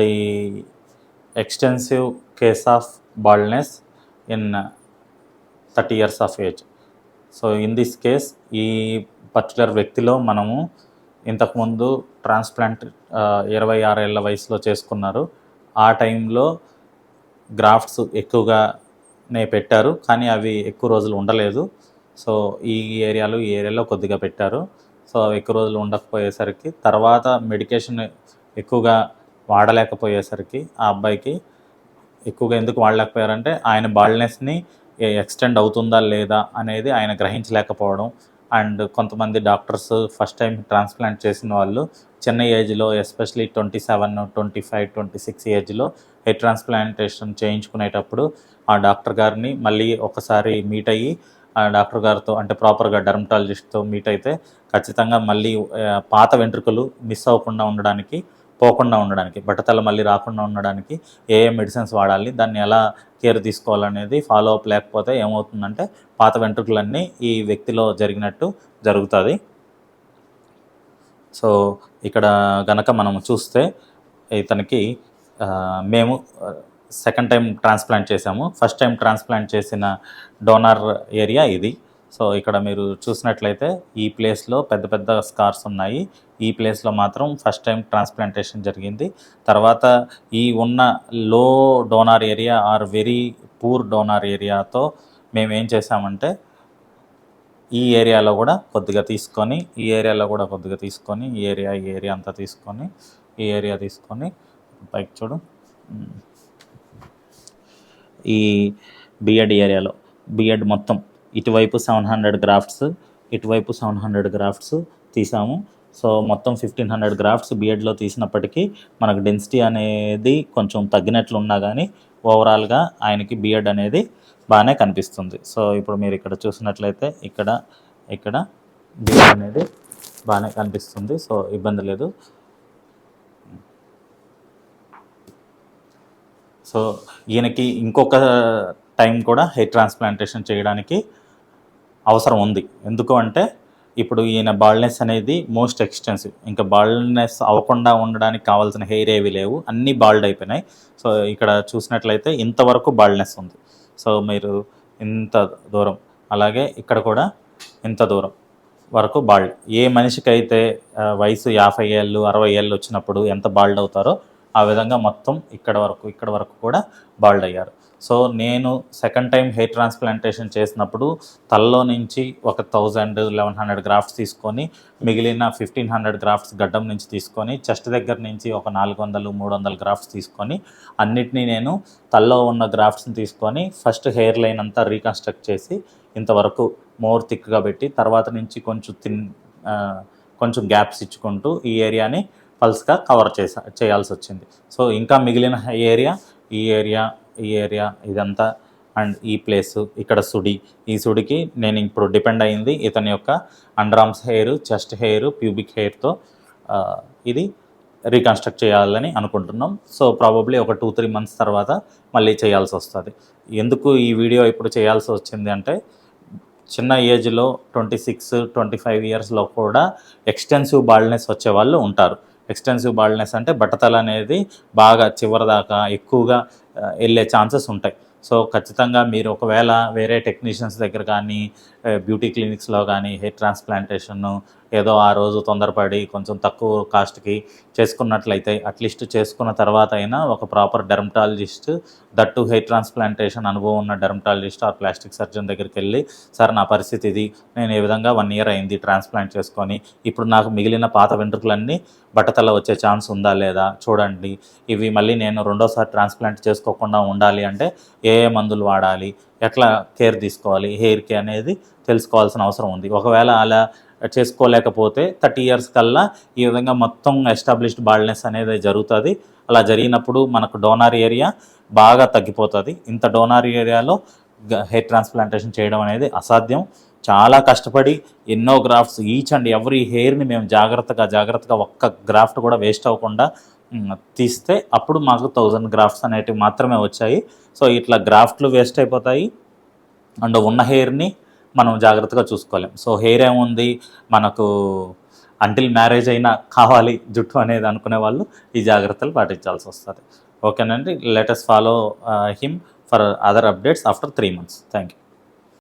The extensive case of baldness in thirty years of age so in this case ఈ particular వ్యక్తిలో మనము ఇంతకుముందు transplant ఇరవై ఆరేళ్ళ వయసులో చేసుకున్నారు. ఆ టైంలో గ్రాఫ్ట్స్ ఎక్కువగానే పెట్టారు కానీ అవి ఎక్కువ రోజులు ఉండలేదు. సో ఈ ఏరియాలో ఈ ఏరియాలో కొద్దిగా పెట్టారు. సో ఎక్కువ రోజులు ఉండకపోయేసరికి తర్వాత మెడికేషన్ ఎక్కువగా వాడలేకపోయేసరికి ఆ అబ్బాయికి ఎక్కువగా ఎందుకు వాడలేకపోయారంటే ఆయన బాల్నెస్ని ఎక్స్టెండ్ అవుతుందా లేదా అనేది ఆయన గ్రహించలేకపోవడం. అండ్ కొంతమంది డాక్టర్స్ ఫస్ట్ టైం ట్రాన్స్ప్లాంట్ చేసిన వాళ్ళు చిన్న ఏజ్లో especially twenty seven twenty five twenty six ఏజ్లో హెయిర్ ట్రాన్స్ప్లాంటేషన్ చేయించుకునేటప్పుడు ఆ డాక్టర్ గారిని మళ్ళీ ఒకసారి మీట్ అయ్యి ఆ డాక్టర్ గారితో అంటే ప్రాపర్గా డర్మటాలజిస్ట్తో మీట్ అయితే ఖచ్చితంగా మళ్ళీ పాత వెంట్రుకలు మిస్ అవ్వకుండా ఉండడానికి పోకుండా ఉండడానికి బట్టతల మళ్ళీ రాకుండా ఉండడానికి ఏ ఏ మెడిసిన్స్ వాడాలి దాన్ని ఎలా కేర్ తీసుకోవాలనేది ఫాలో అప్ లేకపోతే ఏమవుతుందంటే పాత వెంట్రుకలన్నీ ఈ వ్యక్తిలో జరిగినట్టు జరుగుతుంది. సో ఇక్కడ గనక మనం చూస్తే ఇతనికి మేము సెకండ్ టైం ట్రాన్స్ప్లాంట్ చేసాము ఫస్ట్ టైం ట్రాన్స్ప్లాంట్ చేసిన డోనర్ ఏరియా ఇది. సో ఇక్కడ మీరు చూసినట్లయితే ఈ ప్లేస్లో పెద్ద పెద్ద స్కార్స్ ఉన్నాయి. ఈ ప్లేస్లో మాత్రం ఫస్ట్ టైం ట్రాన్స్ప్లాంటేషన్ జరిగింది. తర్వాత ఈ ఉన్న లో donor area are very poor donor ఏరియాతో మేము ఏం చేసామంటే ఈ ఏరియాలో కూడా కొద్దిగా తీసుకొని ఈ ఏరియాలో కూడా కొద్దిగా తీసుకొని ఈ ఏరియా ఈ ఏరియా అంతా తీసుకొని ఈ ఏరియా తీసుకొని పైకి చూడు. ఈ బిఎడ్ ఏరియాలో బిఎడ్ మొత్తం ఇటువైపు సెవెన్ హండ్రెడ్ గ్రాఫ్ట్స్ ఇటువైపు సెవెన్ హండ్రెడ్ గ్రాఫ్ట్స్ తీసాము. సో మొత్తం ఫిఫ్టీన్ హండ్రెడ్ గ్రాఫ్ట్స్ బిఎడ్లో తీసినప్పటికీ మనకు డెన్సిటీ అనేది కొంచెం తగ్గినట్లున్నా కానీ ఓవరాల్గా ఆయనకి బిఎడ్ అనేది బాగానే కనిపిస్తుంది. సో ఇప్పుడు మీరు ఇక్కడ చూసినట్లయితే ఇక్కడ ఇక్కడ బిఎడ్ అనేది బాగానే కనిపిస్తుంది. సో ఇబ్బంది లేదు. సో ఈయనకి ఇంకొక టైం కూడా హెయిర్ ట్రాన్స్ప్లాంటేషన్ చేయడానికి అవసరం ఉంది. ఎందుకు అంటే ఇప్పుడు ఈయన బాల్నెస్ అనేది మోస్ట్ ఎక్స్టెన్సివ్ ఇంకా బాల్నెస్ అవ్వకుండా ఉండడానికి కావాల్సిన హెయిర్ ఏవి లేవు. అన్నీ బాల్డ్ అయిపోయినాయి. సో ఇక్కడ చూసినట్లయితే ఇంతవరకు బాల్నెస్ ఉంది. సో మీరు ఇంత దూరం. అలాగే ఇక్కడ కూడా ఇంత దూరం వరకు బాల్డ్ ఏ మనిషికైతే వయసు యాభై ఏళ్ళు అరవై ఏళ్ళు వచ్చినప్పుడు ఎంత బాల్డ్ అవుతారో ఆ విధంగా మొత్తం ఇక్కడ వరకు ఇక్కడ వరకు కూడా బాల్డ్ అయ్యారు. సో నేను సెకండ్ టైం హెయిర్ ట్రాన్స్ప్లాంటేషన్ చేసినప్పుడు తలలో నుంచి ఒక థౌజండ్ లెవెన్ హండ్రెడ్ గ్రాఫ్ట్స్ తీసుకొని మిగిలిన ఫిఫ్టీన్ హండ్రెడ్ గ్రాఫ్ట్స్ గడ్డం నుంచి తీసుకొని చెస్ట్ దగ్గర నుంచి ఒక నాలుగు వందలు మూడు వందల గ్రాఫ్ట్స్ తీసుకొని అన్నిటినీ నేను తలలో ఉన్న గ్రాఫ్ట్స్ని తీసుకొని ఫస్ట్ హెయిర్ లైన్ అంతా రీకన్స్ట్రక్ట్ చేసి ఇంతవరకు మోర్ థిక్గా పెట్టి తర్వాత నుంచి కొంచెం తిన్ కొంచెం గ్యాప్స్ ఇచ్చుకుంటూ ఈ ఏరియాని పల్స్గా కవర్ చేసా చేయాల్సి వచ్చింది. సో ఇంకా మిగిలిన ఏరియా ఈ ఏరియా ఈ ఏరియా ఇదంతా అండ్ ఈ ప్లేస్ ఇక్కడ సుడి. ఈ సుడికి నేను ఇప్పుడు డిపెండ్ అయింది ఇతని యొక్క under arms hair chest hair pubic హెయిర్తో ఇది రీకన్స్ట్రక్ట్ చేయాలని అనుకుంటున్నాం. సో ప్రాబబ్లీ ఒక టూ త్రీ మంత్స్ తర్వాత మళ్ళీ చేయాల్సి వస్తుంది. ఎందుకు ఈ వీడియో ఇప్పుడు చేయాల్సి వచ్చింది అంటే చిన్న ఏజ్లో ట్వంటీ సిక్స్ ట్వంటీ ఫైవ్ ఇయర్స్లో కూడా ఎక్స్టెన్సివ్ బాల్డ్నెస్ వచ్చే వాళ్ళు ఉంటారు. ఎక్స్టెన్సివ్ బాల్డ్నెస్ అంటే బట్టతల అనేది బాగా చివరిదాకా ఎక్కువగా వెళ్ళే ఛాన్సెస్ ఉంటాయి. సో ఖచ్చితంగా మీరు ఒకవేళ వేరే టెక్నీషియన్స్ దగ్గర కానీ బ్యూటీ క్లినిక్స్లో కానీ హెయిర్ ట్రాన్స్ప్లాంటేషన్ ఏదో ఆ రోజు తొందరపడి కొంచెం తక్కువ కాస్ట్కి చేసుకున్నట్లయితే అట్లీస్ట్ చేసుకున్న తర్వాత అయినా ఒక proper dermatologist that hair transplantation అనుభవం ఉన్న డెర్మటాలజిస్ట్ ఆర్ ప్లాస్టిక్ సర్జన్ దగ్గరికి వెళ్ళి సార్ నా పరిస్థితి ఇది. నేను ఏ విధంగా వన్ ఇయర్ అయింది ట్రాన్స్ప్లాంట్ చేసుకొని ఇప్పుడు నాకు మిగిలిన పాత వెంట్రుకలన్నీ బట్టతల వచ్చే ఛాన్స్ ఉందా లేదా? చూడండి. ఇవి మళ్ళీ నేను రెండోసారి ట్రాన్స్ప్లాంట్ చేసుకోకుండా ఉండాలి అంటే ఏ ఏ మందులు వాడాలి? ఎట్లా కేర్ తీసుకోవాలి హెయిర్కి అనేది తెలుసుకోవాల్సిన అవసరం ఉంది. ఒకవేళ అలా చేసుకోలేకపోతే థర్టీ ఇయర్స్ కల్లా ఈ విధంగా మొత్తం ఎస్టాబ్లిష్డ్ బాల్నెస్ అనేది జరుగుతుంది. అలా జరిగినప్పుడు మనకు డోనార్ ఏరియా బాగా తగ్గిపోతుంది. ఇంత డోనార్ ఏరియాలో హెయిర్ ట్రాన్స్ప్లాంటేషన్ చేయడం అనేది అసాధ్యం. చాలా కష్టపడి ఎన్నో గ్రాఫ్ట్స్ ఈచ్ అండ్ ఎవ్రీ హెయిర్ని మేము జాగ్రత్తగా జాగ్రత్తగా ఒక్క గ్రాఫ్ట్ కూడా వేస్ట్ అవ్వకుండా తీస్తే అప్పుడు మాకు థౌజండ్ గ్రాఫ్ట్స్ అనేటివి మాత్రమే వచ్చాయి. సో ఇట్లా గ్రాఫ్ట్లు వేస్ట్ అయిపోతాయి. అండ్ ఉన్న హెయిర్ని మనం జాగ్రత్తగా చూసుకోలేం. సో హెయిర్ ఏముంది? మనకు అంటిల్ మ్యారేజ్ అయినా కావాలి జుట్టు అనేది అనుకునే వాళ్ళు ఈ జాగ్రత్తలు పాటించాల్సి వస్తుంది. ఓకేనండి? Latest follow him for other updates after three months thank you